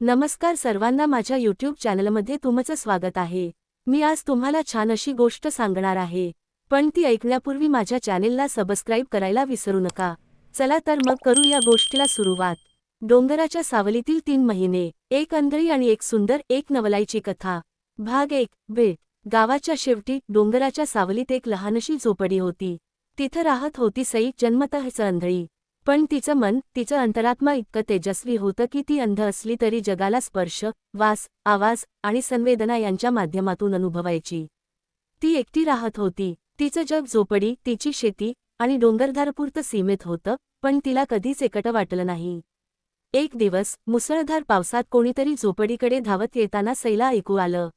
नमस्कार सर्वांना माझ्या यूट्यूब चॅनलमध्ये तुमचं स्वागत आहे. मी आज तुम्हाला छान अशी गोष्ट सांगणार आहे. पण ती ऐकण्यापूर्वी माझ्या चॅनेलला सबस्क्राईब करायला विसरू नका. चला तर मग करू या गोष्टीला सुरुवात. डोंगराच्या सावलीतील तीन महिने एक अंधळी आणि एक सुंदर एक नवलाईची कथा. भाग एक बेट गावाच्या शेवटी डोंगराच्या सावलीत एक लहानशी झोपडी होती. तिथं राहत होती सई जन्मतःच अंधळी पण तिचं मन तिचं अंतरात्मा इतकं तेजस्वी होतं की ती अंध असली तरी जगाला स्पर्श वास आवाज आणि संवेदना यांच्या माध्यमातून अनुभवायची. ती एकटी राहत होती. तिचं जग झोपडी तिची शेती आणि डोंगरधारपुरतं सीमित होतं पण तिला कधीच एकटं वाटलं नाही. एक दिवस मुसळधार पावसात कोणीतरी झोपडीकडे धावत येताना सैला ऐकू आलं.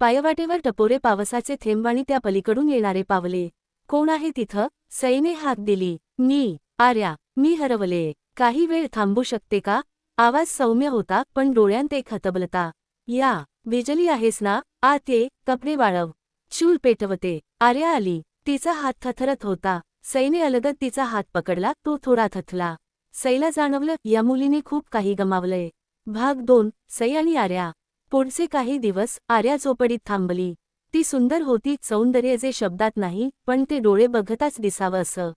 पायवाटेवर टपोरे पावसाचे थेंब आणि त्या पलीकडून येणारे पावले. कोण आहे तिथं? सईने हात दिली. मी आर्या मी हरवले. काही वेळ थांबू शकते का? आवाज सौम्य होता पण डोळ्यांत एक हतबलता. या बिजली आहेस ना? आत ये कपडे वाळव. चूल पेटवते. आर्या आली. तिचा हात थथरत होता. सैने अलगत तिचा हात पकडला. तो थोडा थथला सैला जाणवलं या मुलीने खूप काही गमावलंय. भाग दोन सई आणि आर्या. पुढचे काही दिवस आर्या झोपडीत थांबली. ती सुंदर होती सौंदर्य जे शब्दात नाही पण ते डोळे बघताच दिसावं असं.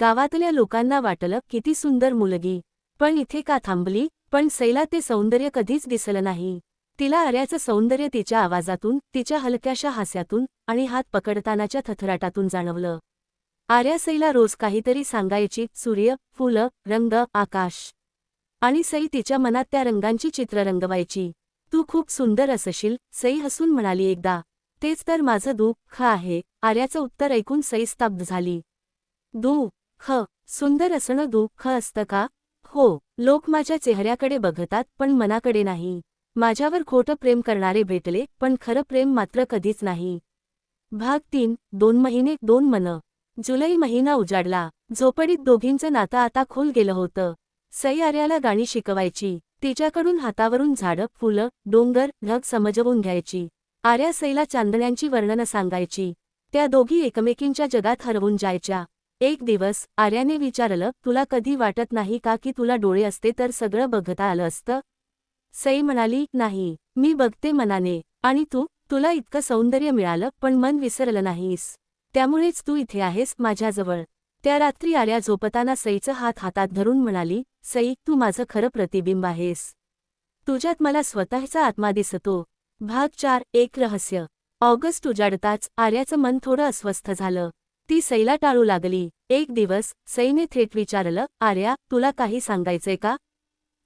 गावातल्या लोकांना वाटलं किती सुंदर मुलगी. पण इथे का थांबली? पण सैला ते सौंदर्य कधीच दिसलं नाही. तिला आर्याचं सौंदर्य तिच्या आवाजातून तिच्या हलक्याशा हास्यातून आणि हात पकडतानाच्या थथराटातून जाणवलं. आर्या सईला रोज काहीतरी सांगायची सूर्य फुलं रंग आकाश. आणि सई तिच्या मनात त्या रंगांची चित्र रंगवायची. तू खूप सुंदर असशील सई हसून म्हणाली एकदा. तेच तर माझं दुःख आहे आर्याचं उत्तर ऐकून सई स्तब्ध झाली. ख सुंदर असणं दुःख असतं का? हो लोक माझ्या चेहऱ्याकडे बघतात पण मनाकडे नाही. माझ्यावर खोटं प्रेम करणारे भेटले पण खरं प्रेम मात्र कधीच नाही. भाग तीन दोन महिने दोन मन. जुलै महिना उजाडला. झोपडीत दोघींचं नातं आता खोल गेलं होतं. सई आर्याला गाणी शिकवायची. तिच्याकडून हातावरून झाडं फुलं डोंगर ढग समजवून घ्यायची. आर्या सईला चांदण्यांची वर्णनं सांगायची. त्या दोघी एकमेकींच्या जगात हरवून जायच्या. एक दिवस आर्याने विचारलं तुला कधी वाटत नाही का की तुला डोळे असते तर सगळं बघता आलं असतं? सई म्हणाली नाही मी बघते मनाने. आणि तू तुला इतकं सौंदर्य मिळालं पण मन विसरलं नाहीस. त्यामुळेच तू इथे आहेस माझ्याजवळ. त्या रात्री आर्या झोपताना सईचं हात हातात धरून म्हणाली सई तू माझं खरं प्रतिबिंब आहेस. तुझ्यात मला स्वतःचा आत्मा दिसतो. भाग चार एक रहस्य. ऑगस्ट उजाडताच आर्याचं मन थोडं अस्वस्थ झालं. ती सैला टाळू लागली. एक दिवस सईने थेट विचारलं आर्या तुला काही सांगायचंय का?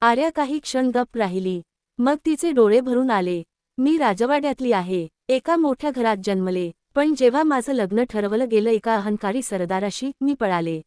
आर्या काही क्षण गप राहिली. मग तिचे डोळे भरून आले. मी राजवाड्यातली आहे. एका मोठ्या घरात जन्मले. पण जेव्हा माझं लग्न ठरवलं गेलं एका अहंकारी सरदाराशी मी पळाले.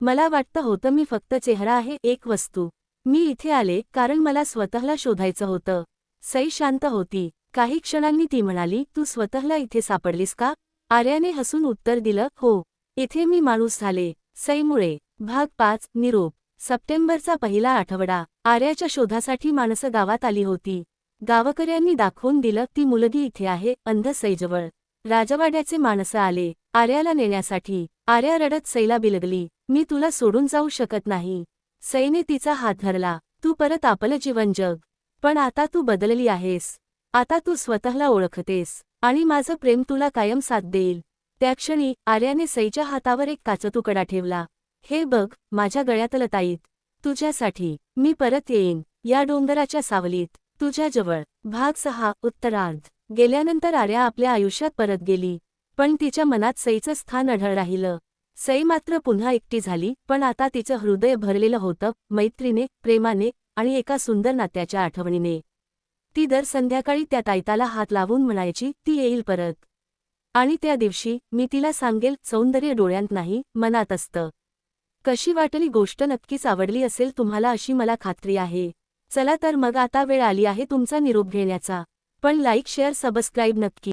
मला वाटतं होतं मी फक्त चेहरा आहे एक वस्तू. मी इथे आले कारण मला स्वतःला शोधायचं होतं. सई शांत होती. काही क्षणांनी ती म्हणाली तू स्वतःला इथे सापडलीस का? आर्याने हसून उत्तर दिलं हो इथे मी माणूस झाले. सैमुळे. भाग पाच. निरोप. सप्टेंबरचा पहिला आठवडा. आर्याच्या शोधासाठी माणसं गावात आली होती. गावकऱ्यांनी दाखवून दिलं ती मुलगी इथे आहे अंध सैजवळ राजवाड्याचे माणसं आले. आर्याला नेण्यासाठी. आर्या रडत सैला बिलगली. मी तुला सोडून जाऊ शकत नाही. सैने तिचा हात धरला. तू परत आपलं जीवन जग. पण आता तू बदलली आहेस. आता तू स्वतःला ओळखतेस. आणि माझं प्रेम तुला कायम साथ देईल. त्या क्षणी आर्याने सईच्या हातावर एक काचतुकडा ठेवला. हे बघ माझ्या गळ्यातलं ताईत. तुझ्यासाठी मी परत येईन. या डोंगराच्या सावलीत. तुझ्याजवळ भाग सहा उत्तरार्ध. गेल्यानंतर आर्या आपल्या आयुष्यात परत गेली. पण तिच्या मनात सईचं स्थान अढळ राहिलं. सई मात्र पुन्हा एकटी झाली पण आता तिचं हृदय भरलेलं होतं मैत्रीने प्रेमाने आणि एका सुंदर नात्याच्या आठवणीने. ती दर संध्याकाळी त्या ताईताला हात लावून म्हणायची ती येईल परत. आणि त्या दिवशी मी तिला सांगेल सौंदर्य डोळ्यांत नाही मनात असतं. कशी वाटली गोष्ट नक्कीच आवडली असेल तुम्हाला अशी मला खात्री आहे. चला तर मग आता वेळ आली आहे तुमचा निरोप घेण्याचा. पण लाईक शेअर सबस्क्राईब नक्की